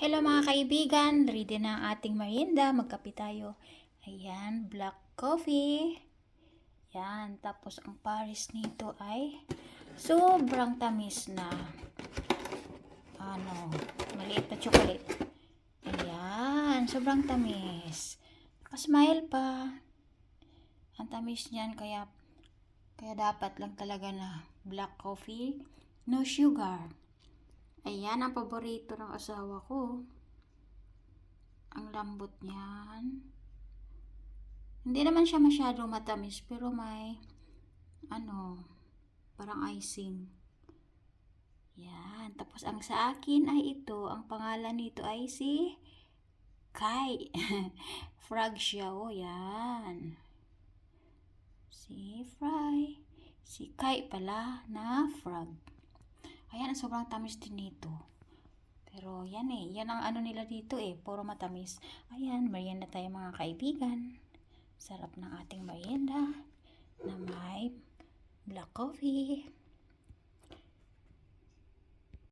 Hello mga kaibigan, ready na ang ating merienda. Magkape tayo. Ayan, black coffee. Yan, tapos ang pares nito ay sobrang tamis na ano, maliit na chocolate. Ayan, sobrang tamis. Pa-smile pa. Ang tamis niyan kaya kaya dapat lang talaga na black coffee, no sugar. Ayan, ang paborito ng asawa ko. Ang lambot niyan. Hindi naman siya masyadong matamis, pero may, ano, parang icing. Yan. Tapos, ang sa akin ay ito. Ang pangalan nito ay si Kai. Frog siya. O, yan. Si Fry. Si Kai pala na frog. Ayan, sobrang tamis din nito. Pero yan eh, yan ang ano nila dito eh, puro matamis. Ayan, merienda tayo mga kaibigan. Sarap ng ating merienda na may black coffee.